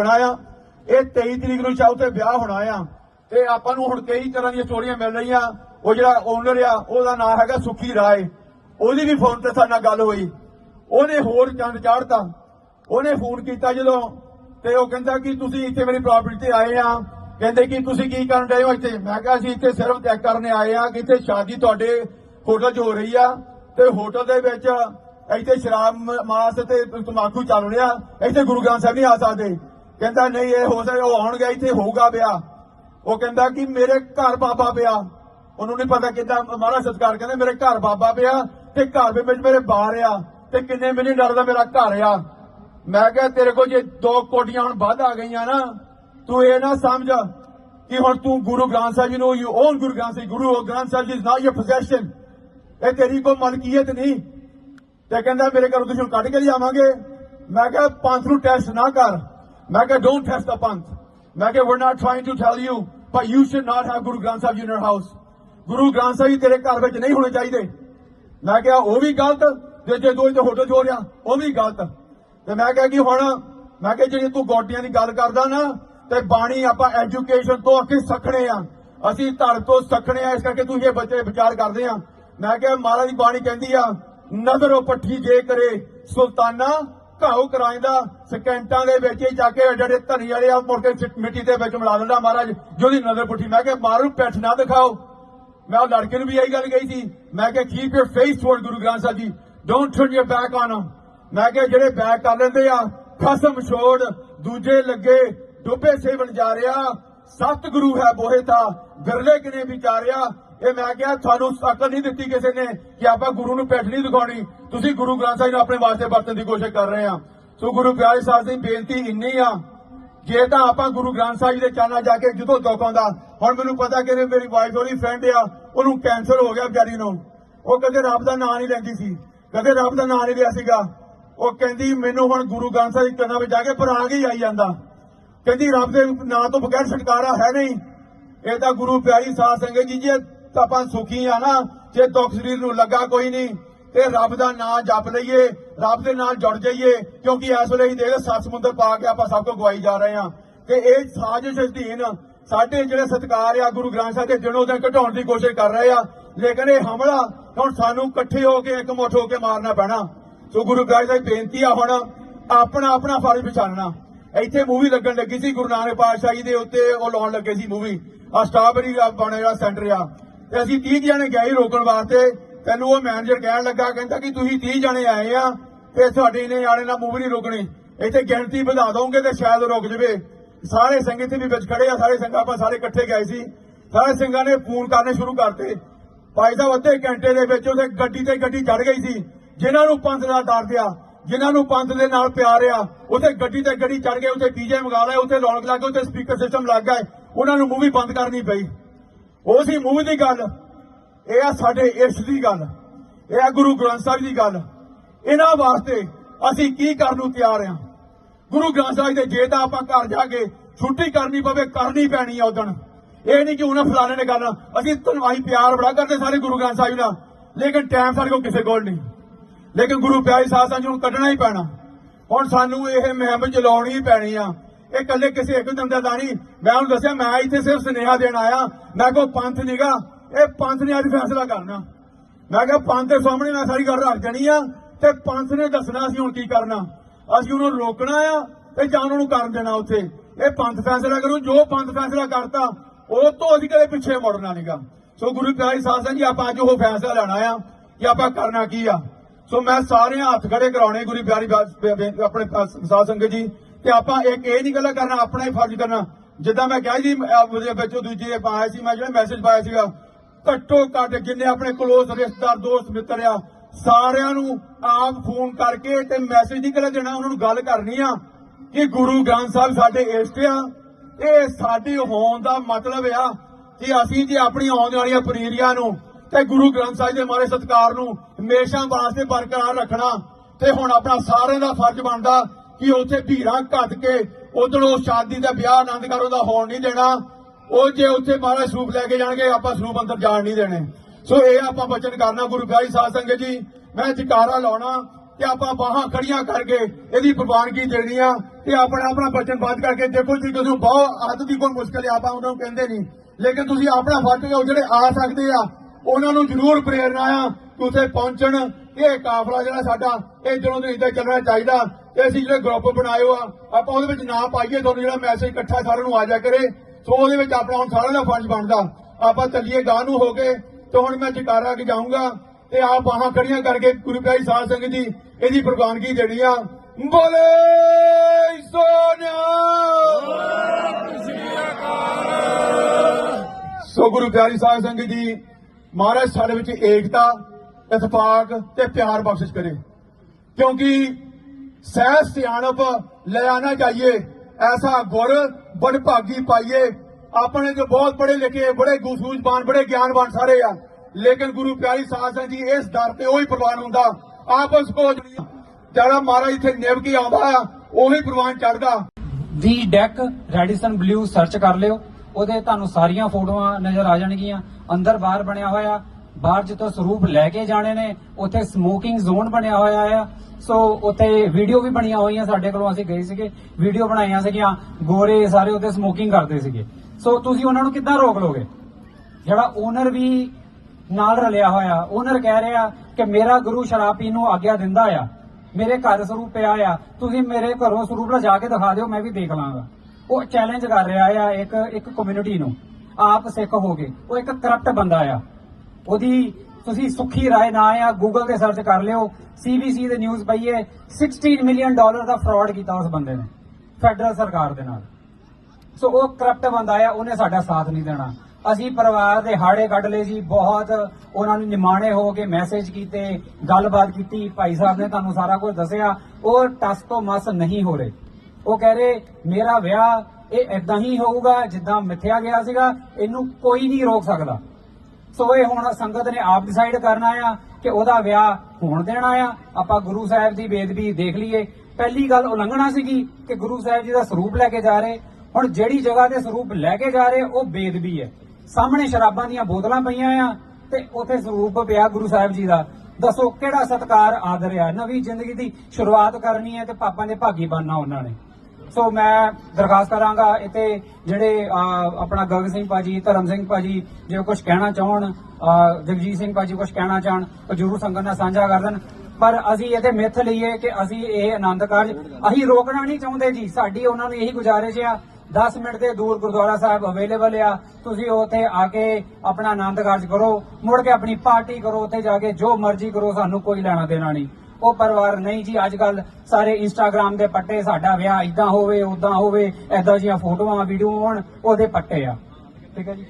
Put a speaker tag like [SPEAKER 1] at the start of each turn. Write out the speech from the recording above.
[SPEAKER 1] ਰੋਕਣਾ ਆ ਇਹ 23 ਤਰੀਕ ਨੂੰ ਚਾਹੋ ਤੇ ਵਿਆਹ ਹੋਣਾ ਆ। ਤੇ ਆਪਾਂ ਨੂੰ ਹੁਣ ਕਈ ਤਰ੍ਹਾਂ ਦੀਆਂ ਸਟੋਰੀਆਂ ਮਿਲ ਰਹੀਆਂ। ਉਹ ਜਿਹੜਾ ਓਨਰ ਆ, ਉਹਦਾ ਨਾਮ ਹੈਗਾ ਸੁਖੀ ਰਾਏ। ਉਹਦੀ ਵੀ ਫੋਨ ਤੇ ਸਾਡੇ ਨਾਲ ਗੱਲ ਹੋਈ। ਉਹਨੇ ਹੋਰ ਚੰਦ ਚਾੜਤਾ। ਉਹਨੇ ਫੋਨ ਕੀਤਾ ਜਦੋਂ। ਤੇ ਉਹ ਕਹਿੰਦਾ ਕਿ ਤੁਸੀਂ ਇੱਥੇ ਮੇਰੀ ਪ੍ਰਾਪਰਟੀ ਤੇ ਆਏ ਆ। ਕਹਿੰਦੇ ਕਿ ਤੁਸੀਂ ਕੀ ਕਰਨ ਡਏ ਹੋ ਇੱਥੇ? ਮੈਂ ਕਿਹਾ, ਅਸੀਂ ਇੱਥੇ ਸਿਰਫ ਚੈੱਕ ਕਰਨ ਆਏ ਆ ਕਿ ਇੱਥੇ ਸ਼ਾਦੀ ਤੁਹਾਡੇ ਹੋਟਲ 'ਚ ਹੋ ਰਹੀ ਆ। ਤੇ ਹੋਟਲ ਦੇ ਵਿੱਚ ਇੱਥੇ ਸ਼ਰਾਬ ਮਾਸ ਤੇ ਤਮਾਕੂ ਚੱਲ ਰਿਹਾ। ਇੱਥੇ ਗੁਰੂ ਗ੍ਰੰਥ ਸਾਹਿਬ ਨਹੀਂ ਆ ਸਕਦੇ। ਕਹਿੰਦਾ, ਨਹੀਂ, ਇਹ ਹੋ ਸਕਦਾ ਉਹ ਆਉਣਗੇ ਇੱਥੇ ਹੋਊਗਾ ਵਿਆਹ। ਉਹ ਕਹਿੰਦਾ ਕਿ ਮੇਰੇ ਘਰ ਬਾਬਾ ਪਿਆ। ਉਹਨੂੰ ਨਹੀਂ ਪਤਾ ਕਿੱਦਾਂ, ਮਹਾਰਾਜ ਸਤਕਾਰ ਕਹਿੰਦੇ, ਮੇਰੇ ਘਰ ਬਾਬਾ ਪਿਆ ਤੇ ਘਰ ਦੇ ਵਿੱਚ ਮੇਰੇ ਬਾਹਰ ਆ ਤੇ ਕਿੰਨੇ ਮਿੰਟ ਡਰਦਾ ਮੇਰਾ ਘਰ ਆ। ਮੈਂ ਕਿਹਾ, ਤੇਰੇ ਕੋਲ ਜੇ ਦੋ ਕੋਟੀਆਂ ਹੁਣ ਵੱਧ ਆ ਗਈਆਂ ਨਾ, ਤੂੰ ਇਹ ਨਾ ਸਮਝ ਕਿ ਹੁਣ ਤੂੰ ਗੁਰੂ ਗ੍ਰੰਥ ਸਾਹਿਬ ਜੀ ਨੂੰ ਯੂ ਓਨ ਗੁਰੂ ਗ੍ਰੰਥ ਸਾਹਿਬ, ਗੁਰੂ ਗ੍ਰੰਥ ਸਾਹਿਬ ਜੀ ਇਜ਼ ਨਾਟ ਯਰ ਪੋਜੈਸ਼ਨ ਇਹ ਤੇਰੀ ਕੋ ਮਲਕੀਅਤ ਨਹੀਂ। ਤੇ ਕਹਿੰਦਾ, ਮੇਰੇ ਘਰੋਂ ਤੁਸੀਂ ਕੱਢ ਕੇ ਲਿਆਵਾਂਗੇ? ਮੈਂ ਕਿਹਾ, ਪੰਥ ਨੂੰ ਟੈਸਟ ਨਾ ਕਰ। ਮੈਂ ਕਿਹਾ ਡੋਨਟ ਟੈਸਟ ਦਾ ਪੰਥ ਮੈਂ ਕਿਹਾ we're not trying to tell you, but you should not have ਗੁਰੂ ਗ੍ਰੰਥ ਸਾਹਿਬ ਜੀ in your ਗੁਰੂ ਗ੍ਰੰਥ ਸਾਹਿਬ ਜੀ ਤੇਰੇ ਘਰ ਵਿੱਚ ਨਹੀਂ ਹੋਣੇ ਚਾਹੀਦੇ ਮੈਂ ਕਿਹਾ ਉਹ ਵੀ ਗਲਤ ਜੇ ਜੇ ਦੋ ਤੇ ਹੋਟਲ 'ਚ ਹੋ ਰਿਹਾ ਉਹ ਵੀ ਗਲਤ ਤੇ ਮੈਂ ਕਿਹਾ ਕਿ ਹੁਣ ਮੈਂ ਕਿਹਾ ਜਿਹੜੀ ਤੂੰ ਗੋਡੀਆਂ ਦੀ ਗੱਲ ਕਰਦਾ ਨਾ ਤੇ ਬਾਣੀ ਆਪਾਂ ਐਜੂਕੇਸ਼ਨ ਤੋਂ ਅੱਗੇ ਸਖਣੇ ਆ ਅਸੀਂ ਧਰਮ ਤੋਂ ਸਖਣੇ ਆ ਇਸ ਕਰਕੇ ਤੂੰ ਇਹ ਬੱਚੇ ਵਿਚਾਰ ਕਰਦੇ ਆ ਮੈਂ ਕਿਹਾ ਮਹਾਰਾਜ ਦੀ ਬਾਣੀ ਕਹਿੰਦੀ ਆ ਨਜ਼ਰੋ ਪੱਠੀ ਜੇ ਕਰੇ ਸੁਲਤਾਨਾ ਘਾਉ ਕਰਾਇੰਦਾ ਸਕਿੰਟਾਂ ਦੇ ਵਿੱਚ ਹੀ ਜਾ ਕੇ ਜਿਹੜੇ ਧਨੀ ਵਾਲੇ ਆ, ਮੁੜ ਕੇ ਮਿੱਟੀ ਦੇ ਵਿੱਚ ਮਿਲਾ ਦਿੰਦਾ ਮਹਾਰਾਜ, ਜਿਹਦੀ ਨਜ਼ਰ ਪੁੱਠੀ। ਮੈਂ ਕਿਹਾ, ਮਾਰੂ, ਪੈਠ ਨਾ ਦਿਖਾਓ। ਮੈਂ ਉਹ ਲੜਕੇ ਨੂੰ ਵੀ ਇਹੀ ਗੱਲ ਕਹੀ ਸੀ। ਮੈਂ ਕਿਹਾ keep your face toward Guru Granth Sahib ji. Don't turn your back on him ਮੈਂ ਕਿਹਾ, ਜਿਹੜੇ ਬੈਕ ਕਰ ਲੈਂਦੇ ਆ, ਖਸਮ ਛੋੜ, ਦੂਜੇ ਲੱਗੇ, ਡੁੱਬੇ ਸੇਵਨ ਜਾ ਰਿਹਾ। ਸਤ ਗੁਰੂ ਹੈ ਬੋਹੇ ਤਾਂ ਗਰਲੇ ਕਿਨੇ ਵਿਚਾਰਿਆ ਇਹ ਮੈਂ ਕਿਹਾ ਤੁਹਾਨੂੰ ਅਕਲ ਨਹੀਂ ਦਿੱਤੀ ਕਿਸੇ ਨੇ ਕਿ ਆਪਾਂ ਗੁਰੂ ਨੂੰ ਪੈਠ ਨਹੀਂ ਦਿਖਾਉਣੀ। ਤੁਸੀਂ ਗੁਰੂ ਗ੍ਰੰਥ ਸਾਹਿਬ ਨੂੰ ਆਪਣੇ ਵਾਸਤੇ ਵਰਤਣ ਦੀ ਕੋਸ਼ਿਸ਼ ਕਰ ਰਹੇ ਆ। ਸੋ ਗੁਰੂ ਪਿਆਰੇ ਸਾਹਿਬ ਦੀ ਬੇਨਤੀ ਇੰਨੀ ਆ, ਜੇ ਤਾਂ ਆਪਾਂ ਗੁਰੂ ਗ੍ਰੰਥ ਸਾਹਿਬ ਜੀ ਦੇ ਚਾਨਾ ਜਾ ਕੇ ਜਦੋਂ ਦੁੱਖ ਆਉਂਦਾ, ਹੁਣ ਮੈਨੂੰ ਪਤਾ ਕਿ ਮੇਰੀ ਵਾਈਫ ਉਹਦੀ ਫਰੈਂਡ ਆ, ਉਹਨੂੰ ਕੈਂਸਰ ਹੋ ਗਿਆ ਵਿਚਾਰੀ ਨੂੰ। ਉਹ ਕਦੇ ਰੱਬ ਦਾ ਨਾਂ ਨਹੀਂ ਲੈਂਦੀ ਸੀ, ਕਦੇ ਰੱਬ ਦਾ ਨਾਂ ਨਹੀਂ ਲਿਆ ਸੀਗਾ। ਉਹ ਕਹਿੰਦੀ, ਮੈਨੂੰ ਹੁਣ ਗੁਰੂ ਗ੍ਰੰਥ ਸਾਹਿਬ ਦੇ ਚਰਨਾਂ ਵਿੱਚ ਜਾ ਕੇ ਪਰਾਗ ਹੀ ਆਈ ਜਾਂਦਾ। ਕਹਿੰਦੀ, ਰੱਬ ਦੇ ਨਾਂ ਤੋਂ ਬਗੈਰ ਛੁਟਕਾਰਾ ਹੈ ਨਹੀਂ। ਇਹ ਤਾਂ ਗੁਰੂ ਪਿਆਰੀ ਸਾਧ ਸੰਗਤ ਜੀ, ਜੇ ਤਾਂ ਆਪਾਂ ਸੁਖੀ ਆ ਨਾ, ਜੇ ਦੁੱਖ ਸਰੀਰ ਨੂੰ ਲੱਗਾ ਕੋਈ ਨਹੀਂ, ਤੇ ਰੱਬ ਦਾ ਨਾਮ ਜਪ ਲਈਏ, ਰੱਬ ਦੇ ਨਾਲ ਜੁੜ ਜਾਈਏ, ਕਿਉਂਕਿ ਇਸ ਵੇਲੇ ਹੀ ਦੇਖ ਸੱਤ ਸਮੁੰਦਰ ਪਾ ਕੇ ਆਪਾਂ ਸਭ ਤੋਂ ਗਵਾਈ ਜਾ ਰਹੇ ਹਾਂ ਕਿ ਇਹ ਸਾਜ਼ਿਸ਼ ਅਧੀਨ ਸਾਡੇ ਜਿਹੜੇ ਸਤਕਾਰ ਆ ਗੁਰੂ ਗ੍ਰੰਥ ਸਾਹਿਬ ਦੇ ਦਿਨੋਂ ਦਿਨ ਘਟਾਉਣ ਦੀ ਕੋਸ਼ਿਸ਼ ਕਰ ਰਹੇ ਆ, ਲੇਕਿਨ ਇਹ ਹਮਲਾ ਹੁਣ ਸਾਨੂੰ ਇਕੱਠੇ ਹੋ ਕੇ ਇੱਕ ਮੁੱਠ ਹੋ ਕੇ ਮਾਰਨਾ ਪੈਣਾ। ਸੋ ਗੁਰੂ ਗ੍ਰੰਥ ਸਾਹਿਬ ਬੇਨਤੀ ਆ ਹੁਣ ਆਪਣਾ ਆਪਣਾ ਫਰਜ਼ ਪਛਾਣਨਾ ਇੱਥੇ ਮੂਵੀ ਲੱਗਣ ਲੱਗੀ ਸੀ ਗੁਰੂ ਨਾਨਕ ਪਾਤਸ਼ਾਹ ਜੀ ਦੇ ਉੱਤੇ, ਉਹ ਲਾਉਣ ਲੱਗੇ ਸੀ ਮੂਵੀ। ਆ ਸਟ੍ਰਾਬੇਰੀ ਦਾ ਸੈਂਟਰ ਆ। ਤੇ ਅਸੀਂ 30 ਜਣੇ ਗਏ ਰੋਕਣ ਵਾਸਤੇ। ਤੈਨੂੰ ਉਹ ਮੈਨੇਜਰ ਕਹਿਣ ਲੱਗਾ, ਕਹਿੰਦਾ ਕਿ ਤੁਸੀਂ 30 ਜਣੇ ਆਏ ਆ ਤੇ ਤੁਹਾਡੇ ਨੇ ਆਣੇ ਨਾਲ ਮੂਵੀ ਨਹੀਂ ਰੁਕਣੀ। ਇੱਥੇ ਗਿਣਤੀ ਵਧਾ ਦੋਗੇ ਤੇ ਸ਼ਾਇਦ ਰੁਕ ਜਵੇ। ਸਾਰੇ ਸਿੰਘ ਇੱਥੇ ਵੀ ਵਿੱਚ ਖੜੇ ਆ, ਸਾਰੇ ਸੰਗਾਂ ਆਪਾਂ ਸਾਰੇ ਇਕੱਠੇ ਗਏ ਸੀ। ਸਾਰੇ ਸਿੰਘਾਂ ਨੇ ਫੋਨ ਕਰਨੇ ਸ਼ੁਰੂ ਕਰਤੇ। ਭਾਈ ਸਾਹਿਬ, ਅੱਧੇ ਘੰਟੇ ਦੇ ਵਿੱਚ ਉਹਦੇ ਗੱਡੀ ਤੇ ਗੱਡੀ ਚੜ ਗਈ ਸੀ। ਜਿਨ੍ਹਾਂ ਨੂੰ ਪੰਥ ਦਾ ਡਰ ਦਿਆ ਜਿਨ੍ਹਾਂ ਨੂੰ ਪੰਥ ਦੇ ਨਾਲ ਪਿਆਰ ਆ, ਉੱਥੇ ਗੱਡੀ ਤੇ ਗੱਡੀ ਚੜ ਗਏ, ਉੱਥੇ ਪੀਜੇ ਮੰਗਾ ਲਏ ਉੱਥੇ ਰੌਣਕ ਲੱਗ ਗਈ, ਉੱਥੇ ਸਪੀਕਰ ਸਿਸਟਮ ਲੱਗ ਗਿਆ। ਉਹਨਾਂ ਨੂੰ ਮੂਵੀ ਬੰਦ ਕਰਨੀ ਪਈ। ਉਹ ਸੀ ਮੂੰਹ ਦੀ ਗੱਲ, ਇਹ ਆ ਸਾਡੇ ਇਰਸ਼ ਦੀ ਗੱਲ, ਇਹ ਆ ਗੁਰੂ ਗ੍ਰੰਥ ਸਾਹਿਬ ਦੀ ਗੱਲ। ਇਹਨਾਂ ਵਾਸਤੇ ਅਸੀਂ ਕੀ ਕਰਨ ਨੂੰ ਤਿਆਰ ਆ? ਗੁਰੂ ਗ੍ਰੰਥ ਸਾਹਿਬ ਦੇ ਜੇ ਤਾਂ ਆਪਾਂ ਘਰ ਜਾ ਕੇ ਛੁੱਟੀ ਕਰਨੀ ਪਵੇ, ਕਰਨੀ ਪੈਣੀ ਆ ਉਦਣ। ਇਹ ਨਹੀਂ ਕਿ ਉਹਨਾਂ ਫਲਾਣੇ ਨੇ ਕਰਨਾ ਅਸੀਂ ਧੰਨਵਾਈ, ਪਿਆਰ ਬੜਾ ਕਰਦੇ ਸਾਰੇ ਗੁਰੂ ਗ੍ਰੰਥ ਸਾਹਿਬ ਨਾਲ ਲੇਕਿਨ ਟਾਈਮ ਸਾਡੇ ਕੋਲ ਕਿਸੇ ਕੋਲ ਨਹੀਂ। ਲੇਕਿਨ ਗੁਰੂ ਪਿਆਰੀ ਸਾਹਿਬ ਸਾਨੂੰ ਕੱਢਣਾ ਹੀ ਪੈਣਾ। ਹੁਣ ਸਾਨੂੰ ਇਹ ਮੁਹਿੰਮ ਚਲਾਉਣੀ ਪੈਣੀ ਆ। ਇਹ ਇਕੱਲੇ ਕਿਸੇ ਇੱਕ ਦਿਨ ਦਾ ਨਹੀਂ। ਮੈਂ ਉਹਨੂੰ ਦੱਸਿਆ, ਮੈਂ ਇੱਥੇ ਸਿਰਫ ਸੁਨੇਹਾ ਦੇਣ ਆਇਆ। ਮੈਂ ਕੋ ਪੰਥ ਨਿਗਾ। ਇਹ ਪੰਥ ਨੇ ਅੱਜ ਫੈਸਲਾ ਕਰਨਾ। ਮੈਂ ਕਿਹਾ, ਪੰਥ ਦੇ ਸਾਹਮਣੇ ਮੈਂ ਸਾਰੀ ਗੱਲ ਰੱਖ ਦੇਣੀ ਆ ਤੇ ਪੰਥ ਨੇ ਦੱਸਣਾ ਅਸੀਂ ਹੁਣ ਕੀ ਕਰਨਾ। ਅਸੀਂ ਉਹਨੂੰ ਰੋਕਣਾ ਆ ਤੇ ਜਾਂ ਉਹਨਾਂ ਕਰਨ ਦੇਣਾ ਉੱਥੇ। ਇਹ ਪੰਥ ਫੈਸਲਾ ਕਰੂ। ਜੋ ਪੰਥ ਫੈਸਲਾ ਕਰਤਾ, ਉਹ ਤੋਂ ਅਸੀਂ ਕਦੇ ਪਿੱਛੇ ਮੁੜਨਾ ਨਹੀਂਗਾ ਸੋ ਗੁਰੂ ਪਿਆਰੀ ਸਾਹਿਬ ਸਿੰਘ ਜੀ, ਆਪਾਂ ਅੱਜ ਉਹ ਫੈਸਲਾ ਲੈਣਾ ਆ ਕਿ ਆਪਾਂ ਕਰਨਾ ਕੀ ਆ। ਸੋ ਮੈਂ ਸਾਰੇ ਹੱਥ ਖੜੇ ਕਰਾਉਣੇ ਗੁਰੂ ਪਿਆਰੀ ਆਪਣੇ ਪਾ- ਸਾਧ ਸੰਗਤ ਜੀ। ਤੇ ਆਪਾਂ ਇੱਕ ਇਹ ਨਹੀਂ ਗੱਲਾਂ ਕਰਨਾ, ਆਪਣਾ ਹੀ ਫਰਜ਼ ਕਰਨਾ। ਜਿੱਦਾਂ ਮੈਂ ਕਿਹਾ ਜੀ ਅਹ ਵਿੱਚੋਂ ਦੂਜੇ ਪਾਇਆ ਸੀ, ਮੈਂ ਜਿਹੜਾ ਮੈਸੇਜ ਪਾਇਆ ਸੀਗਾ, ਘੱਟੋ ਘੱਟ ਜਿੰਨੇ ਆਪਣੇ ਕਲੋਜ਼ ਰਿਸ਼ਤੇਦਾਰ, ਦੋਸਤ, ਮਿੱਤਰ ਆ, ਸਾਰਿਆਂ ਨੂੰ ਆਪ ਫੋਨ ਕਰਕੇ ਤੇ ਮੈਸੇਜ ਨਹੀਂ ਕਰਾ ਦੇਣਾ, ਉਹਨਾਂ ਨੂੰ ਗੱਲ ਕਰਨੀ ਆ ਕਿ ਗੁਰੂ ਗ੍ਰੰਥ ਸਾਹਿਬ ਸਾਡੇ ਇਸ਼ਟ ਆ। ਇਹ ਸਾਡੇ ਹੋਣ ਦਾ ਮਤਲਬ ਆ ਕਿ ਅਸੀਂ ਜੇ ਆਪਣੀ ਆਉਣ ਵਾਲੀਆਂ ਪਨੀਰੀਆਂ ਨੂੰ ਤੇ ਗੁਰੂ ਗ੍ਰੰਥ ਸਾਹਿਬ ਦੇ ਮਾਰੇ ਸਤਕਾਰ ਨੂੰ ਹਮੇਸ਼ਾ ਵਾਸਤੇ ਬਰਕਰਾਰ ਰੱਖਣਾ ਤੇ ਹੁਣ ਆਪਣਾ ਸਾਰਿਆਂ ਦਾ ਫਰਜ਼ ਬਣਦਾ ਕਿ ਉੱਥੇ ਭੀੜਾਂ ਘੱਟ ਕੇ ਉਧਰ ਸ਼ਾਦੀ ਦਾ ਵਿਆਹ ਆਨੰਦ ਕਰੋ ਦਾ ਹੋਣ ਨਹੀਂ ਦੇਣਾ। ਉਹ ਜੇ ਉੱਥੇ ਮਹਾਰਾਜ ਸਰੂਪ ਲੈ ਕੇ ਜਾਣਗੇ, ਆਪਾਂ ਸਰੂਪ ਅੰਦਰ ਜਾਣ ਨਹੀਂ ਦੇਣੇ। ਸੋ ਇਹ ਆਪਾਂ ਬਚਨ ਕਰਨਾ ਗੁਰੂ ਪਿਆਰੀ ਸਾਧ ਸੰਗਤ ਜੀ। ਮੈਂ ਜਕਾਰਾ ਲਾਉਣਾ ਤੇ ਆਪਾਂ ਬਾਹਾਂ ਖੜੀਆਂ ਕਰਕੇ ਇਹਦੀ ਪ੍ਰਵਾਨਗੀ ਦੇਣੀ ਆ ਤੇ ਆਪਣਾ ਆਪਣਾ ਵਚਨਬੱਧ ਕਰਕੇ ਦੇਖੋ ਜੀ, ਜਦੋਂ ਬਹੁਤ ਹੱਦ ਦੀ ਕੋਈ ਮੁਸ਼ਕਲ ਹੈ ਆਪਾਂ ਉਹਨਾਂ ਨੂੰ ਕਹਿੰਦੇ ਨਹੀਂ। ਲੇਕਿਨ ਤੁਸੀਂ ਆਪਣਾ ਫਰਜ਼ ਉਹ ਜਿਹੜੇ ਆ ਸਕਦੇ ਆ, ਉਹਨਾਂ ਨੂੰ ਜ਼ਰੂਰ ਪ੍ਰੇਰਨਾ ਆ ਕਿ ਉੱਥੇ ਪਹੁੰਚਣ ਇਹ ਕਾਫਲਾ ਜਿਹੜਾ ਸਾਡਾ, ਇਹ ਦਿਨੋਂ ਦਿਨ ਇਦਾਂ ਚੱਲਣਾ ਚਾਹੀਦਾ ਤੇ ਅਸੀਂ ਜਿਹੜੇ ਗਰੁੱਪ ਬਣਾਇਓ ਆ, ਆਪਾਂ ਉਹਦੇ ਵਿੱਚ ਨਾਂ ਪਾਈਏ, ਤੁਹਾਨੂੰ ਜਿਹੜਾ ਮੈਸੇਜ ਇਕੱਠਾ ਸਾਰਿਆਂ ਨੂੰ ਆ ਜਾ ਕਰੇ। ਸੋ ਉਹਦੇ ਵਿੱਚ ਆਪਣਾ ਹੁਣ ਸਾਰਿਆਂ ਦਾ ਫਰਜ਼ ਬਣਦਾ। ਆਪਾਂ ਚੱਲੀਏ ਗਾਂ ਨੂੰ ਹੋ ਕੇ, ਤੇ ਹੁਣ ਮੈਂ ਜਕਾਰਾ ਕੇ ਜਾਊਂਗਾ, ਤੇ ਆਪ ਬਾਹਾਂ ਖੜੀਆਂ ਕਰਕੇ ਗੁਰੂ ਪਿਆਰੀ ਸਾਧ ਸੰਗਤ ਜੀ, ਇਹਦੀ ਪ੍ਰਵਾਨਗੀ ਦੇਣੀ ਆ। ਬੋਲੇ ਸੋਨਿਆ! ਸੋ ਗੁਰੂ ਪਿਆਰੀ ਸਾਧ ਸੰਗਤ ਜੀ, ਮਹਾਰਾਜ ਸਾਡੇ ਵਿੱਚ ਏਕਤਾ ਇਤਫਾਕ ਤੇ ਪਿਆਰ ਬਖਸ਼ਿਸ਼ ਕਰੇ। ਕਿਉਂਕਿ ਸਹਿ ਸਿਆਣਪ, ਲੈ ਆਣਾ ਚਾਹੀਏ, ਐਸਾ ਗੁਰ ਬੜ ਭਾਗੀ ਪਾਈਏ। ਆਪਣੇ ਜੋ ਬਹੁਤ ਪੜ੍ਹੇ ਲਿਖੇ, ਬੜੇ ਗੂਸੂਜਬਾਨ ਬੜੇ ਗਿਆਨਵਾਨ ਸਾਰੇ ਆ। ਲੇਕਿਨ ਗੁਰੂ ਪਿਆਰੀ ਸਾਧ ਸੰਗਤ ਜੀ ਇਸ ਦਰ ਤੇ ਉਹੀ ਪ੍ਰਵਾਨ ਹੁੰਦਾ। ਆਪਸ ਕੋ ਜਿਹੜਾ ਮਹਾਰਾਜ ਇੱਥੇ ਨਿਭ ਕੇ ਆਉਂਦਾ ਆ, ਉਹੀ ਪ੍ਰਵਾਨ ਚੜਦਾ
[SPEAKER 2] ਦੀ ਡੈਕ ਰੈਡੀਸਨ ਬਲੂ ਸਰਚ ਕਰ ਲਿਓ। ਉਹਦੇ ਤੁਹਾਨੂੰ ਸਾਰੀਆਂ ਫੋਟੋਆਂ ਨਜ਼ਰ ਆ ਜਾਣਗੀਆਂ। ਅੰਦਰ ਬਾਹਰ ਬਣਿਆ ਹੋਇਆ ਬਾਹਰ ਜਿੱਥੋਂ ਸਰੂਪ ਲੈ ਕੇ ਜਾਣੇ ਨੇ, ਉੱਥੇ ਸਮੋਕਿੰਗ ਜ਼ੋਨ ਬਣਿਆ ਹੋਇਆ ਆ। ਸੋ ਉੱਥੇ ਵੀਡੀਓ ਵੀ ਬਣੀਆਂ ਹੋਈਆਂ ਸਾਡੇ ਕੋਲੋਂ, ਅਸੀਂ ਗਏ ਸੀਗੇ। ਵੀਡੀਓ ਬਣਾਈਆਂ ਸੀਗੀਆਂ, ਗੋਰੇ ਸਾਰੇ ਉੱਥੇ ਸਮੋਕਿੰਗ ਕਰਦੇ ਸੀਗੇ। ਸੋ ਤੁਸੀਂ ਉਹਨਾਂ ਨੂੰ ਕਿੱਦਾਂ ਰੋਕ ਲੋਗੇ? ਜਿਹੜਾ ਓਨਰ ਵੀ ਨਾਲ ਰਲਿਆ ਹੋਇਆ ਓਨਰ ਕਹਿ ਰਿਹਾ ਕਿ ਮੇਰਾ ਗੁਰੂ ਸ਼ਰਾਬ ਪੀਣ ਨੂੰ ਆਗਿਆ ਦਿੰਦਾ ਆ, ਮੇਰੇ ਘਰ ਸਰੂਪ ਪਿਆ ਆ, ਤੁਸੀਂ ਮੇਰੇ ਘਰੋਂ ਸਰੂਪ ਲਿਜਾ ਕੇ ਦਿਖਾ ਦਿਓ, ਮੈਂ ਵੀ ਦੇਖ ਲਾਂਗਾ। ਉਹ ਚੈਲੰਜ ਕਰ ਰਿਹਾ ਆ ਇੱਕ ਇੱਕ ਕਮਿਊਨਿਟੀ ਨੂੰ। ਆਪ ਸਿੱਖ ਹੋ ਗਏ। ਉਹ ਇੱਕ ਕਰਪਟ ਬੰਦਾ ਆ। ਉਹਦੀ ਤੁਸੀਂ ਸੁਖੀ ਰਾਏ ਨਾ ਆ ਗੂਗਲ ਤੇ ਸਰਚ ਕਰ ਲਿਓ ਸੀਬੀਸੀ ਦੇ ਨਿਊਜ਼ ਪਈਏ 16 ਮਿਲੀਅਨ ਡਾਲਰ ਦਾ ਫਰਾਡ ਕੀਤਾ ਉਸ ਬੰਦੇ ਨੇ ਫੈਡਰਲ ਸਰਕਾਰ ਦੇ ਨਾਲ। ਸੋ ਉਹ ਕਰਪਟ ਬੰਦਾ ਆ, ਉਹਨੇ ਸਾਡਾ ਸਾਥ ਨਹੀਂ ਦੇਣਾ। ਅਸੀਂ ਪਰਿਵਾਰ ਦੇ ਹਾੜੇ ਕੱਢ ਲਏ ਜੀ ਬਹੁਤ ਉਹਨਾਂ ਨੂੰ ਨਿਮਾਣੇ ਹੋ ਕੇ ਮੈਸੇਜ ਕੀਤੇ, ਗੱਲਬਾਤ ਕੀਤੀ, ਭਾਈ ਸਾਹਿਬ ਨੇ ਤੁਹਾਨੂੰ ਸਾਰਾ ਕੁਝ ਦੱਸਿਆ, ਉਹ ਟਸ ਤੋਂ ਮਸ ਨਹੀਂ ਹੋ ਰਹੇ। ਉਹ ਕਹਿ ਰਹੇ, ਮੇਰਾ ਵਿਆਹ, ਇਹ ਇਦਾਂ ਹੀ ਹੋਊਗਾ, ਜਿੱਦਾਂ ਮਿੱਥਿਆ ਗਿਆ ਸੀਗਾ, ਇਹਨੂੰ ਕੋਈ ਨਹੀਂ ਰੋਕ ਸਕਦਾ। ਸੋ ਇਹ ਹੁਣ ਸੰਗਤ ਨੇ ਆਪ ਡਿਸਾਈਡ ਕਰਨਾ ਆ ਕਿ ਉਹਦਾ ਵਿਆਹ ਹੋਣ ਦੇਣਾ ਆ। ਆਪਾਂ ਗੁਰੂ ਸਾਹਿਬ ਦੀ ਬੇਦਬੀ ਦੇਖ ਲਈਏ। ਪਹਿਲੀ ਗੱਲ ਉਲੰਘਣਾ ਸੀਗੀ ਕਿ ਗੁਰੂ ਸਾਹਿਬ ਜੀ ਦਾ ਸਰੂਪ ਲੈ ਕੇ ਜਾ ਰਹੇ। ਹੁਣ ਜਿਹੜੀ ਜਗ੍ਹਾ ਤੇ ਸਰੂਪ ਲੈ ਕੇ ਜਾ ਰਹੇ, ਉਹ ਬੇਦਬੀ ਹੈ। ਸਾਹਮਣੇ ਸ਼ਰਾਬਾਂ ਦੀਆਂ ਬੋਤਲਾਂ ਪਈਆਂ ਆ ਤੇ ਉੱਥੇ ਸਰੂਪ ਪਿਆ ਗੁਰੂ ਸਾਹਿਬ ਜੀ ਦਾ। ਦੱਸੋ ਕਿਹੜਾ ਸਤਕਾਰ ਆਦਰ ਆ? ਨਵੀਂ ਜ਼ਿੰਦਗੀ ਦੀ ਸ਼ੁਰੂਆਤ ਕਰਨੀ ਹੈ ਤੇ ਪਾਪਾਂ ਦੇ ਭਾਗੀ ਬਣਨਾ ਉਹਨਾਂ ਨੇ। ਸੋ ਮੈਂ ਦਰਖਾਸਤ ਕਰਾਂਗਾ ਇੱਥੇ ਜਿਹੜੇ ਆਪਣਾ ਗਗਨ ਸਿੰਘ ਭਾਜੀ, ਧਰਮ ਸਿੰਘ ਭਾਜੀ, ਜੇ ਕੁਝ ਕਹਿਣਾ ਚਾਹਣ ਜਗਜੀਤ ਸਿੰਘ ਭਾਜੀ ਕੁਝ ਕਹਿਣਾ ਚਾਹਣ, ਉਹ ਜਰੂਰ ਸੰਗਤ ਨਾਲ ਸਾਂਝਾ ਕਰ ਦੇਣ। ਪਰ ਅਸੀਂ ਇਹਦੇ ਮਿੱਥ ਲਈਏ ਕਿ ਅਸੀਂ ਇਹ ਆਨੰਦ ਕਾਰਜ ਅਸੀਂ ਰੋਕਣਾ ਨਹੀਂ ਚਾਹੁੰਦੇ ਜੀ। ਸਾਡੀ ਉਹਨਾਂ ਨੂੰ ਇਹੀ ਗੁਜ਼ਾਰਿਸ਼ ਆ 10 ਮਿੰਟ ਦੇ ਦੂਰ ਗੁਰਦੁਆਰਾ ਸਾਹਿਬ ਅਵੇਲੇਬਲ ਆ। ਤੁਸੀਂ ਉੱਥੇ ਆ ਕੇ ਆਪਣਾ ਆਨੰਦ ਕਾਰਜ ਕਰੋ, ਮੁੜ ਕੇ ਆਪਣੀ ਪਾਰਟੀ ਕਰੋ, ਉੱਥੇ ਜਾ ਕੇ ਜੋ ਮਰਜ਼ੀ ਕਰੋ, ਸਾਨੂੰ ਕੋਈ ਲੈਣਾ ਦੇਣਾ ਨਹੀਂ। ਉਹ ਪਰਿਵਾਰ ਨਹੀਂ ਜੀ ਅੱਜ ਕੱਲ ਸਾਰੇ ਇੰਸਟਾਗ੍ਰam ਦੇ ਪੱਟੇ, ਸਾਡਾ ਵਿਆਹ ਇਦਾਂ ਹੋਵੇ ਉਦਾਂ ਹੋਵੇ ਐਦਾਂ ਜੀਆਂ ਫੋਟੋਆਂ, ਵੀਡੀਓ ਹੋਣ, ਉਹਦੇ ਪੱਟੇ ਆ। ਠੀਕ ਹੈ ਜੀ?